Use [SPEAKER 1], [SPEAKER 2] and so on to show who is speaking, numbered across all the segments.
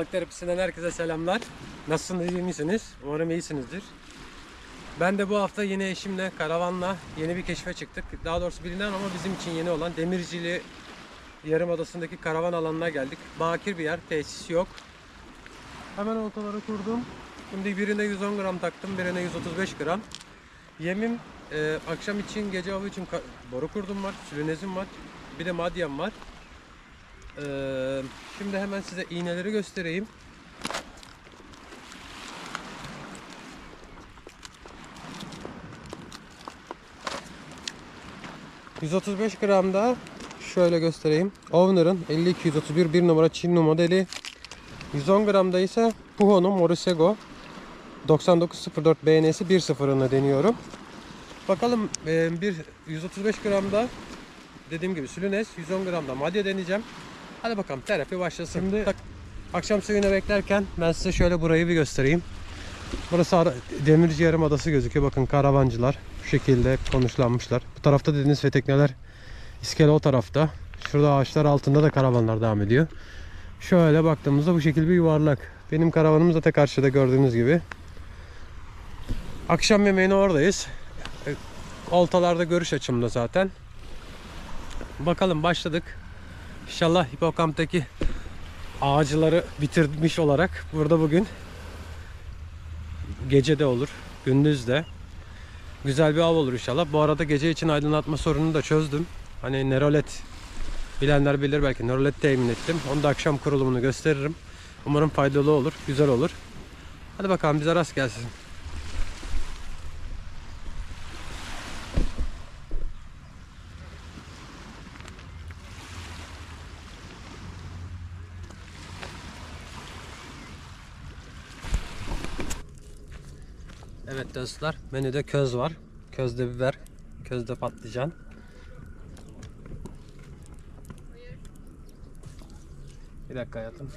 [SPEAKER 1] Balık terapisinden herkese selamlar. Nasılsınız, iyi misiniz? Umarım iyisinizdir. Ben de bu hafta yine eşimle karavanla yeni bir keşfe çıktık. Daha doğrusu bilinen ama bizim için yeni olan Demircili Yarımadası'ndaki karavan alanına geldik. Bakir bir yer, tesis yok. Hemen oltaları kurdum. Şimdi birine 110 gram taktım, birine 135 gram. Yemim e, akşam için, gece avı için boru kurdum var, sülünezim var. Bir de madyam var. Ee, şimdi hemen size iğneleri göstereyim. ...135 gramda... ...şöyle göstereyim... ...Owner'ın 5231 bir numara Çinli modeli... ...110 gramda ise... ...Puho'nun Morisego... ...9904 BN'si 1.0'ını deniyorum... ...bakalım e, bir 135 gramda... ...dediğim gibi Sülünes... ...110 gramda madya deneyeceğim... Hadi bakalım terapi başlasın. Şimdi akşam suyunu beklerken ben size şöyle burayı bir göstereyim. Burası Demirci Yarımadası gözüküyor. Bakın karavancılar bu şekilde konuşlanmışlar. Bu tarafta deniz ve tekneler iskele o tarafta. Şurada ağaçlar altında da karavanlar devam ediyor. Şöyle baktığımızda bu şekilde bir yuvarlak. Benim karavanım zaten karşıda gördüğünüz gibi. Akşam yemeğine oradayız. E, Oltalarda görüş açımda zaten. Bakalım başladık. İnşallah hipokamptaki ağacıları bitirmiş olarak burada bugün gece de olur, gündüz de güzel bir av olur inşallah. Bu arada gece için aydınlatma sorununu da çözdüm. Hani nerolet bilenler bilir belki nerolet temin ettim. Onu da akşam kurulumunu gösteririm. Umarım faydalı olur, güzel olur. Hadi bakalım bize rast gelsin. Evet dostlar menüde köz var. Közde biber, közde patlıcan. Bir dakika hayatım.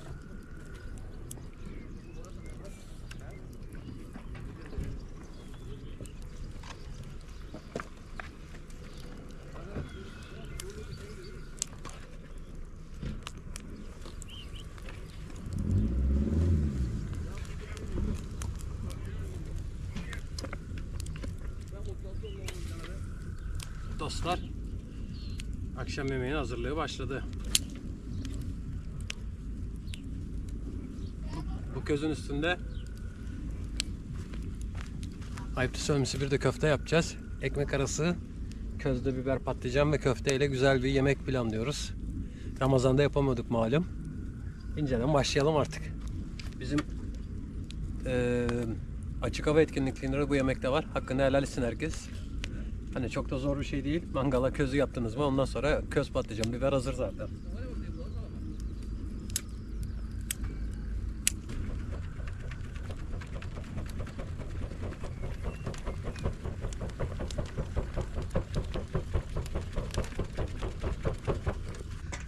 [SPEAKER 1] Dostlar akşam yemeğinin hazırlığı başladı. Bu közün üstünde ayıptı söylemesi bir de köfte yapacağız. Ekmek arası közde biber patlıcan ve köfte ile güzel bir yemek planlıyoruz. Ramazan'da yapamadık malum. İnceden başlayalım artık. Bizim eee, açık hava etkinliklerinde bu yemekte var. Hakkını helal etsin herkes. Hani çok da zor bir şey değil. Mangala közü yaptınız mı ondan sonra köz patlıcan biber hazır zaten.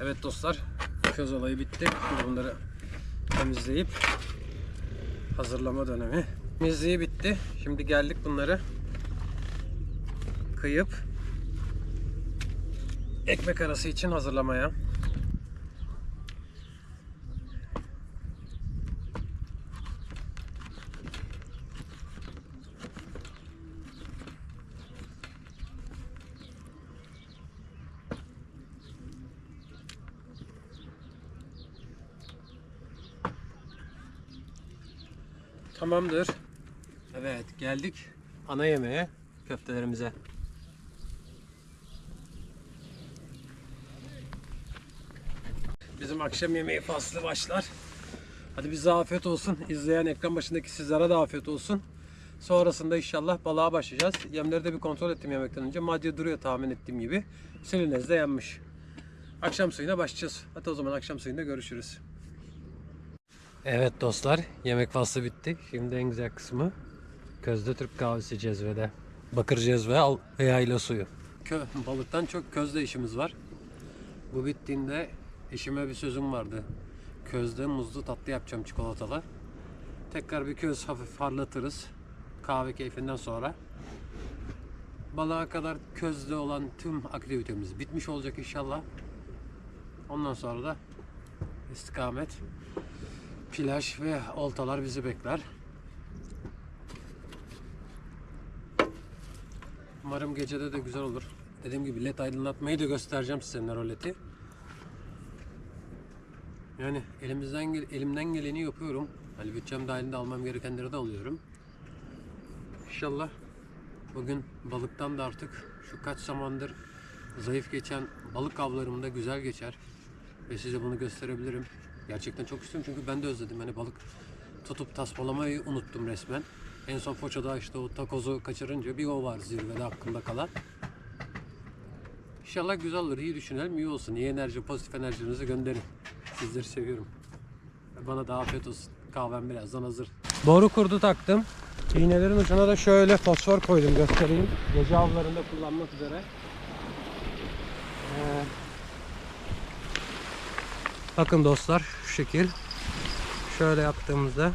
[SPEAKER 1] Evet dostlar köz olayı bitti. Şimdi bunları temizleyip hazırlama dönemi. Temizliği bitti. Şimdi geldik bunları kıyıp ekmek arası için hazırlamaya. Tamamdır. Evet geldik ana yemeğe köftelerimize. Bizim akşam yemeği faslı başlar. Hadi bize afiyet olsun. İzleyen ekran başındaki sizlere de afiyet olsun. Sonrasında inşallah balığa başlayacağız. Yemleri de bir kontrol ettim yemekten önce. Madde duruyor tahmin ettiğim gibi. Silinez de yenmiş. Akşam suyuna başlayacağız. Hadi o zaman akşam suyunda görüşürüz. Evet dostlar, yemek faslı bitti. Şimdi en güzel kısmı közde Türk kahvesi cezvede. Bakır cezve al ve yayla suyu. Kö, balıktan çok közde işimiz var. Bu bittiğinde eşime bir sözüm vardı. Közde muzlu tatlı yapacağım çikolatalı. Tekrar bir köz hafif parlatırız. Kahve keyfinden sonra. Balığa kadar közde olan tüm aktivitemiz bitmiş olacak inşallah. Ondan sonra da istikamet. plaj ve oltalar bizi bekler. Umarım gecede de güzel olur. Dediğim gibi led aydınlatmayı da göstereceğim size neroleti. Yani elimizden elimden geleni yapıyorum. Hani bütçem dahilinde almam gerekenleri de alıyorum. İnşallah bugün balıktan da artık şu kaç zamandır zayıf geçen balık avlarım da güzel geçer. Ve size bunu gösterebilirim. Gerçekten çok istiyorum çünkü ben de özledim. Hani balık tutup tasmalamayı unuttum resmen. En son Foça'da işte o takozu kaçırınca bir o var zirvede aklımda kalan. İnşallah güzel olur. iyi düşünelim, iyi olsun. İyi enerji, pozitif enerjinizi gönderin. Sizleri seviyorum. Bana da afiyet olsun. Kahvem birazdan hazır. Boru kurdu taktım. İğnelerin ucuna da şöyle fosfor koydum göstereyim. Gece avlarında kullanmak üzere. Ee, bakın dostlar şu şekil. Şöyle yaptığımızda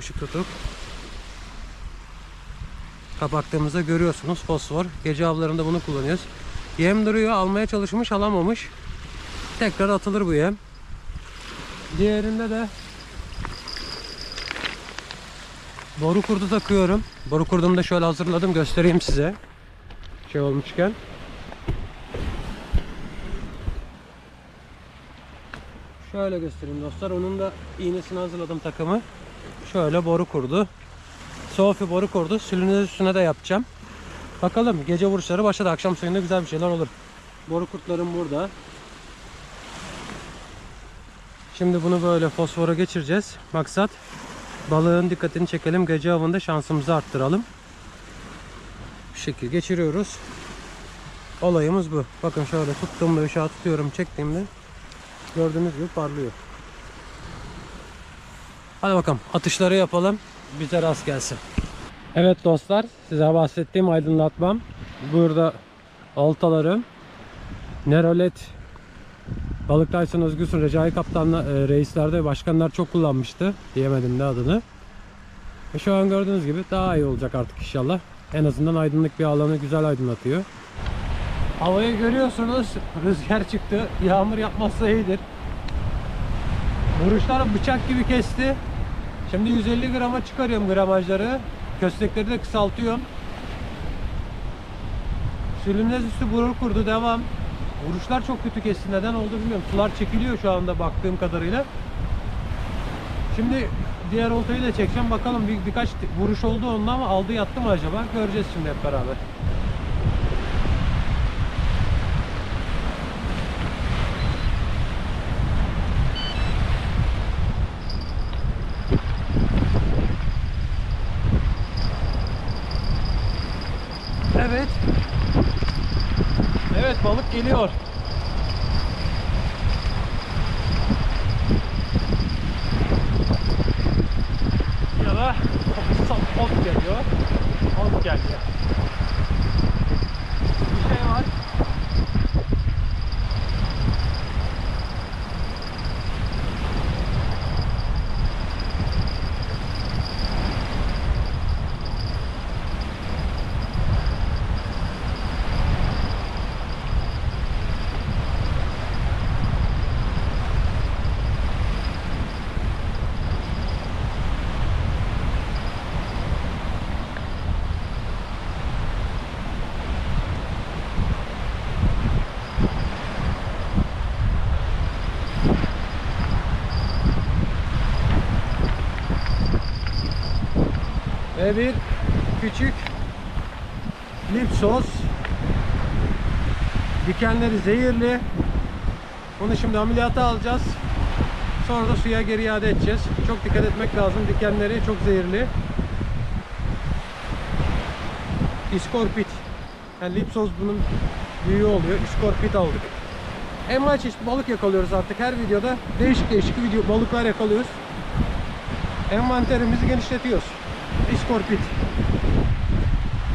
[SPEAKER 1] ışık tutup kapattığımızda görüyorsunuz fosfor. Gece avlarında bunu kullanıyoruz. Yem duruyor almaya çalışmış alamamış. Tekrar atılır bu yem. Diğerinde de boru kurdu takıyorum. Boru kurdumu da şöyle hazırladım göstereyim size. Şey olmuşken. Şöyle göstereyim dostlar. Onun da iğnesini hazırladım takımı. Şöyle boru kurdu. Sofi boru kurdu. Sülünün üstüne de yapacağım. Bakalım gece vuruşları başladı. Akşam suyunda güzel bir şeyler olur. Boru kurtlarım burada. Şimdi bunu böyle fosfora geçireceğiz. Maksat balığın dikkatini çekelim. Gece avında şansımızı arttıralım. Bu şekil geçiriyoruz. Olayımız bu. Bakın şöyle tuttuğumda ışığa tutuyorum çektiğimde gördüğünüz gibi parlıyor. Hadi bakalım atışları yapalım. Bize rast gelsin. Evet dostlar size bahsettiğim aydınlatmam. Burada oltalarım. Nerolet Balık Tyson Özgürsün Recai Kaptan'la e, reislerde başkanlar çok kullanmıştı. Diyemedim de adını. Ve şu an gördüğünüz gibi daha iyi olacak artık inşallah. En azından aydınlık bir alanı güzel aydınlatıyor. Havayı görüyorsunuz. Rüzgar çıktı. Yağmur yapmazsa iyidir. Vuruşlar bıçak gibi kesti. Şimdi 150 grama çıkarıyorum gramajları. Köstekleri de kısaltıyorum. Sülümnez üstü gurur kurdu devam. Vuruşlar çok kötü kesti. Neden oldu bilmiyorum. Sular çekiliyor şu anda baktığım kadarıyla. Şimdi diğer oltayı da çekeceğim. Bakalım bir, birkaç vuruş oldu onda ama aldı yattı mı acaba? Göreceğiz şimdi hep beraber. Evet. Evet balık geliyor. Ya da ot geliyor. Ot geldi. Ve bir küçük lipsos. Dikenleri zehirli. Bunu şimdi ameliyata alacağız. Sonra da suya geri iade edeceğiz. Çok dikkat etmek lazım. Dikenleri çok zehirli. İskorpit. Yani lipsos bunun büyüğü oluyor. İskorpit aldık. Envai çeşit balık yakalıyoruz artık her videoda. Değişik değişik video balıklar yakalıyoruz. Envanterimizi genişletiyoruz. İskorpit.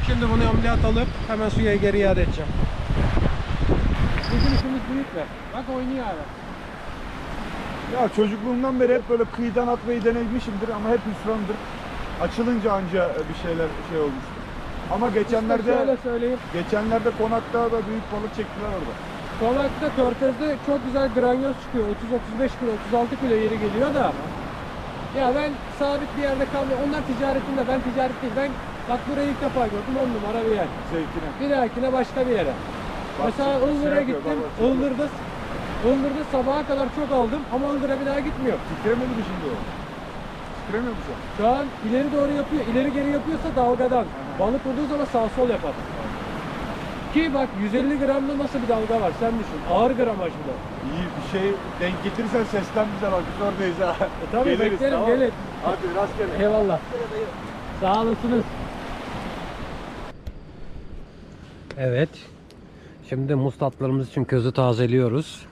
[SPEAKER 1] Şimdi bunu ameliyat alıp hemen suya geri iade edeceğim. Bizim işimiz büyük be. Bak oynuyor hala.
[SPEAKER 2] Ya çocukluğumdan beri hep böyle kıyıdan atmayı denemişimdir ama hep hüsrandır. Açılınca anca bir şeyler şey olmuştu. Ama
[SPEAKER 1] Şöyle
[SPEAKER 2] geçenlerde
[SPEAKER 1] söyleyeyim.
[SPEAKER 2] geçenlerde konakta da büyük balık çektiler orada.
[SPEAKER 1] Konakta Körfez'de çok güzel granyoz çıkıyor. 30-35 kilo, 36 kilo yeri geliyor da Ya ben sabit bir yerde kalmıyorum. Onlar ticaretinde, ben ticaret değil. Ben bak burayı ilk defa gördüm. 10 numara bir yer.
[SPEAKER 2] Zevkine.
[SPEAKER 1] Bir dahakine başka bir yere.
[SPEAKER 2] Bak,
[SPEAKER 1] Mesela
[SPEAKER 2] şey
[SPEAKER 1] Ilgır'a
[SPEAKER 2] yapıyor,
[SPEAKER 1] gittim.
[SPEAKER 2] şey
[SPEAKER 1] Ilgır'da Ilgır'da sabaha kadar çok aldım ama Ilgır'a bir daha gitmiyor.
[SPEAKER 2] Titremedi mi şimdi o? Titremiyor mu şu an?
[SPEAKER 1] Şu an ileri doğru yapıyor. İleri geri yapıyorsa dalgadan. Balık vurduğu zaman sağ sol yapar. Ki bak 150 gramda nasıl bir dalga var sen düşün. Ağır gramaj bu da.
[SPEAKER 2] İyi bir şey denk getirirsen seslen bize bak biz oradayız ha.
[SPEAKER 1] E tabii, beklerim, gelin.
[SPEAKER 2] Hadi rastgele.
[SPEAKER 1] Eyvallah. Sağ olasınız. Evet. Şimdi muz tatlarımız için közü tazeliyoruz.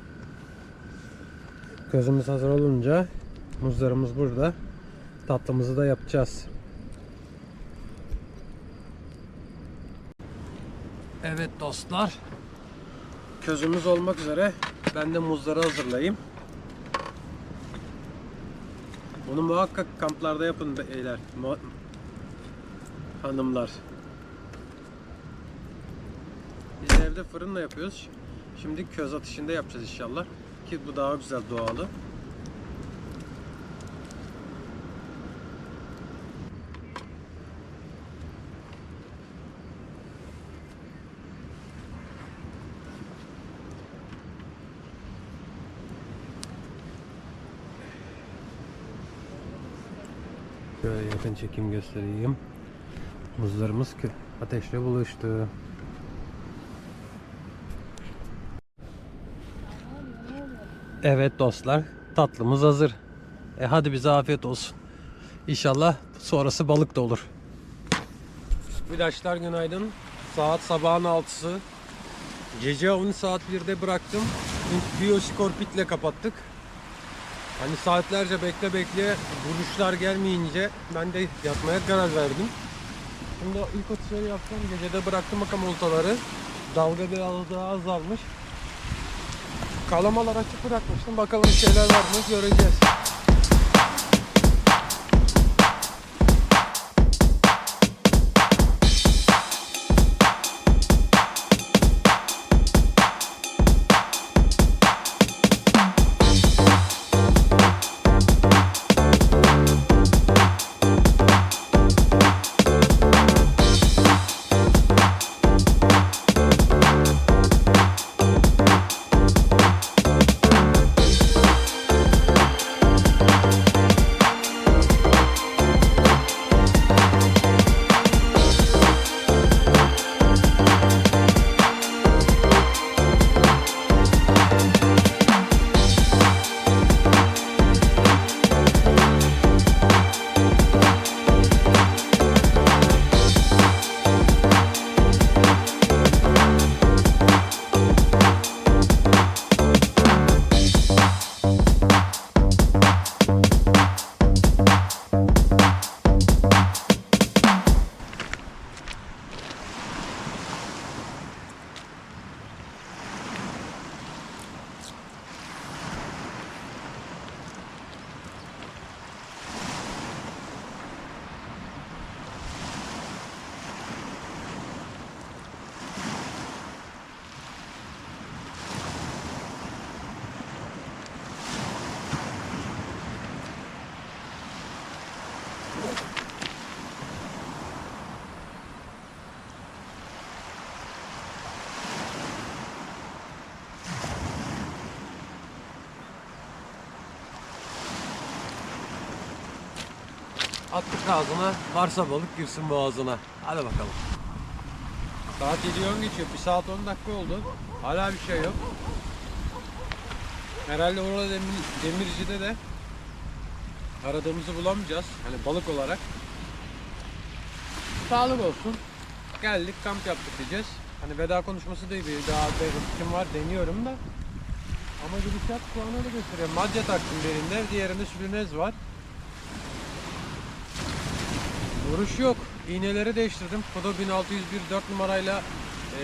[SPEAKER 1] Közümüz hazır olunca muzlarımız burada. Tatlımızı da yapacağız. Evet dostlar. Közümüz olmak üzere. Ben de muzları hazırlayayım. Bunu muhakkak kamplarda yapın beyler. Hanımlar. Biz evde fırınla yapıyoruz. Şimdi köz ateşinde yapacağız inşallah. Ki bu daha güzel doğalı. Şöyle yakın çekim göstereyim. Muzlarımız ateşle buluştu. Evet dostlar, tatlımız hazır. E hadi bize afiyet olsun. İnşallah sonrası balık da olur. Arkadaşlar günaydın. Saat sabahın 6'sı. Gece avını saat 1'de bıraktım. Biyoskorpitle kapattık. Hani saatlerce bekle bekle vuruşlar gelmeyince ben de yatmaya karar verdim. Şimdi ilk atışları yaptım. Gecede bıraktım bakalım oltaları. Dalga biraz daha azalmış. Kalamalar açık bırakmıştım. Bakalım şeyler var mı göreceğiz. Attık ağzına, varsa balık girsin boğazına. Hadi bakalım. Saat 7 10 geçiyor. 1 saat 10 dakika oldu. Hala bir şey yok. Herhalde orada demir, demircide de aradığımızı bulamayacağız. Hani balık olarak. Sağlık olsun. Geldik kamp yaptık diyeceğiz. Hani veda konuşması değil bir daha bir var deniyorum da. Ama gidişat an öyle gösteriyor. Madde taktım birinde, diğerinde sülünez var. Vuruş yok. İğneleri değiştirdim. Kodo 1601 4 numarayla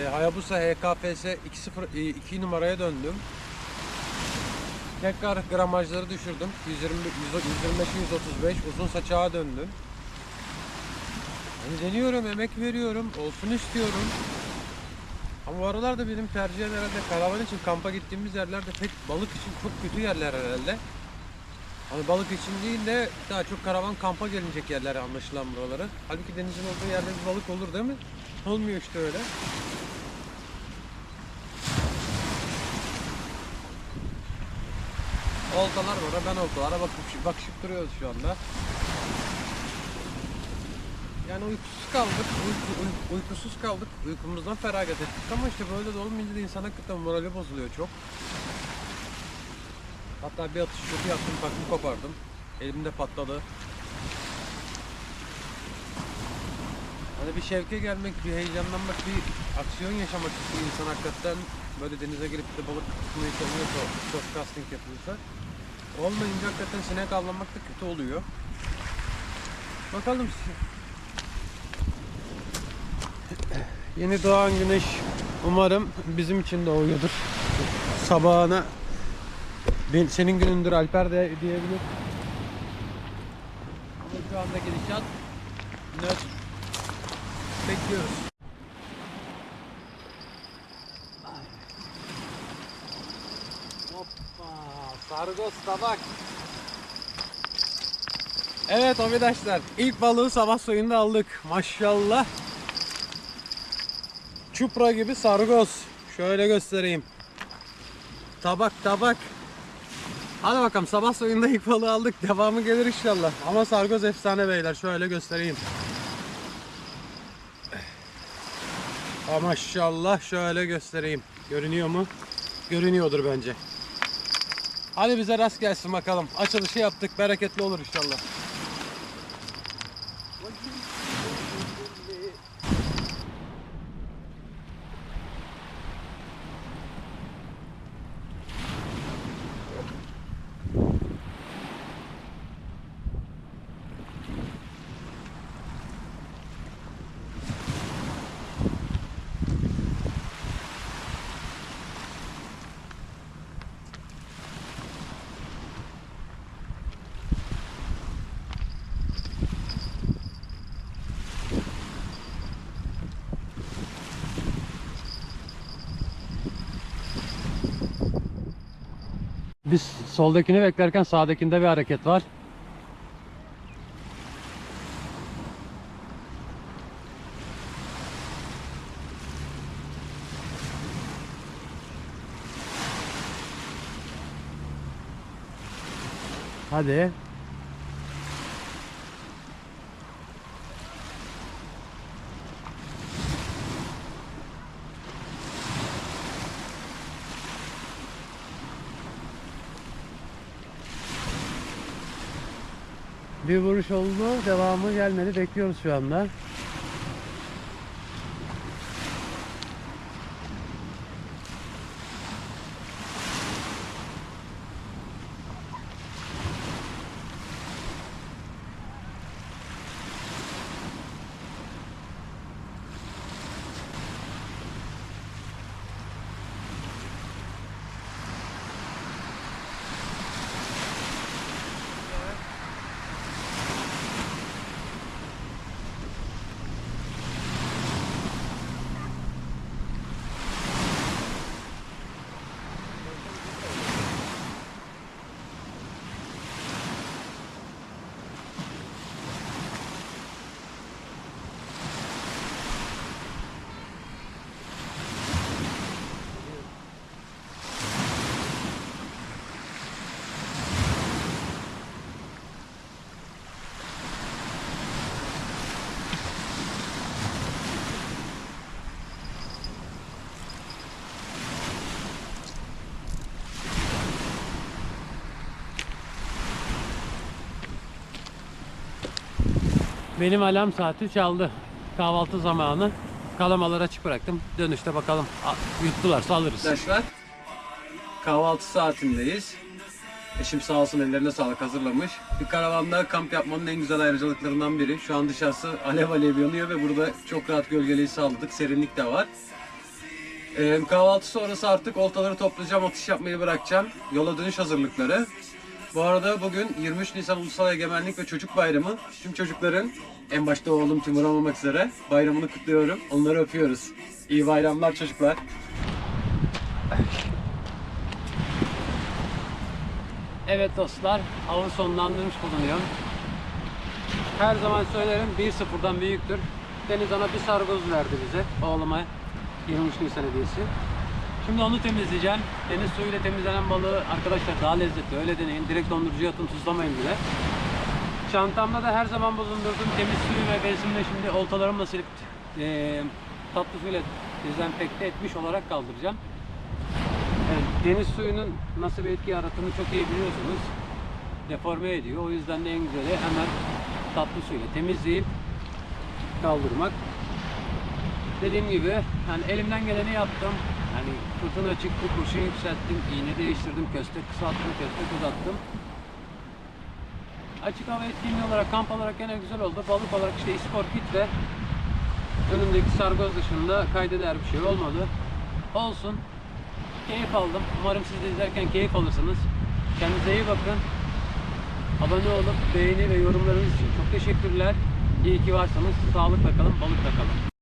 [SPEAKER 1] e, Hayabusa HKFS 20 e, 2 numaraya döndüm. Tekrar gramajları düşürdüm. 120 125 135 uzun saçağa döndüm. Hani deniyorum, emek veriyorum, olsun istiyorum. Ama bu aralarda benim tercihim herhalde karavan için kampa gittiğimiz yerlerde pek balık için çok kötü yerler herhalde. Hani balık için değil de daha çok karavan kampa gelinecek yerler anlaşılan buraları. Halbuki denizin olduğu yerde bir balık olur değil mi? Olmuyor işte öyle. Oltalar var. Ben oltalara bakıp, bakışıp duruyoruz şu anda. Yani uykusuz kaldık, uyku, uy- uykusuz kaldık, uykumuzdan feragat ettik ama işte böyle de olmayınca da insan hakikaten morali bozuluyor çok. Hatta bir atış şutu yaptım, takımı kopardım. Elimde patladı. Hani bir şevke gelmek, bir heyecanlanmak, bir aksiyon yaşamak istiyor insan hakikaten. Böyle denize girip de balık tutmayı seviyorsa, short casting yapıyorsa. Olmayınca hakikaten sinek avlamak da kötü oluyor. Bakalım Yeni doğan güneş umarım bizim için doğuyordur. Sabahına ben, senin günündür Alper de diyebilir. Ama şu anda gidişat nötr. Bekliyoruz. Hoppa! Sargos tabak. Evet arkadaşlar ilk balığı sabah suyunda aldık. Maşallah. Çupra gibi sargos. Şöyle göstereyim. Tabak tabak. Hadi bakalım sabah suyunda ilk balığı aldık. Devamı gelir inşallah. Ama sargoz efsane beyler. Şöyle göstereyim. Ha, maşallah şöyle göstereyim. Görünüyor mu? Görünüyordur bence. Hadi bize rast gelsin bakalım. Açılışı yaptık. Bereketli olur inşallah. Biz soldakini beklerken sağdakinde bir hareket var. Hadi. Bir vuruş oldu. Devamı gelmedi. Bekliyoruz şu anda. Benim alarm saati çaldı. Kahvaltı zamanı. Kalamaları açık bıraktım. Dönüşte bakalım yuttularsa alırız. Arkadaşlar kahvaltı saatindeyiz. Eşim sağ olsun ellerine sağlık hazırlamış. Bir karavanda kamp yapmanın en güzel ayrıcalıklarından biri. Şu an dışarısı alev alev yanıyor ve burada çok rahat gölgeliği sağladık. Serinlik de var. Ee, kahvaltı sonrası artık oltaları toplayacağım, atış yapmayı bırakacağım. Yola dönüş hazırlıkları. Bu arada bugün 23 Nisan Ulusal Egemenlik ve Çocuk Bayramı. Tüm çocukların, en başta oğlum Timur olmak üzere bayramını kutluyorum. Onları öpüyoruz. İyi bayramlar çocuklar. Evet dostlar, avı sonlandırmış bulunuyor. Her zaman söylerim 1-0'dan büyüktür. Deniz Ana bir sargoz verdi bize oğluma 23 Nisan hediyesi. Şimdi onu temizleyeceğim. Deniz suyuyla temizlenen balığı arkadaşlar daha lezzetli öyle deneyin. Direkt dondurucuya atın tuzlamayın bile. Çantamda da her zaman bulundurduğum temiz suyu ve bezimle şimdi oltalarımla silip eee tatlı suyla dezenfekte etmiş olarak kaldıracağım. Evet, deniz suyunun nasıl bir etki yarattığını çok iyi biliyorsunuz. Deforme ediyor. O yüzden de en güzeli hemen tatlı suyla temizleyip kaldırmak. Dediğim gibi yani elimden geleni yaptım. Yani fırtına çıktı, kurşun yükselttim, iğne değiştirdim, köstek kısalttım, köstek uzattım. Açık hava etkinliği olarak, kamp olarak gene güzel oldu. Balık olarak işte ispor kit ve önündeki sargoz dışında kayda değer bir şey olmadı. Olsun. Keyif aldım. Umarım siz de izlerken keyif alırsınız. Kendinize iyi bakın. Abone olup beğeni ve yorumlarınız için çok teşekkürler. İyi ki varsanız sağlıkla kalın, balıkla kalın.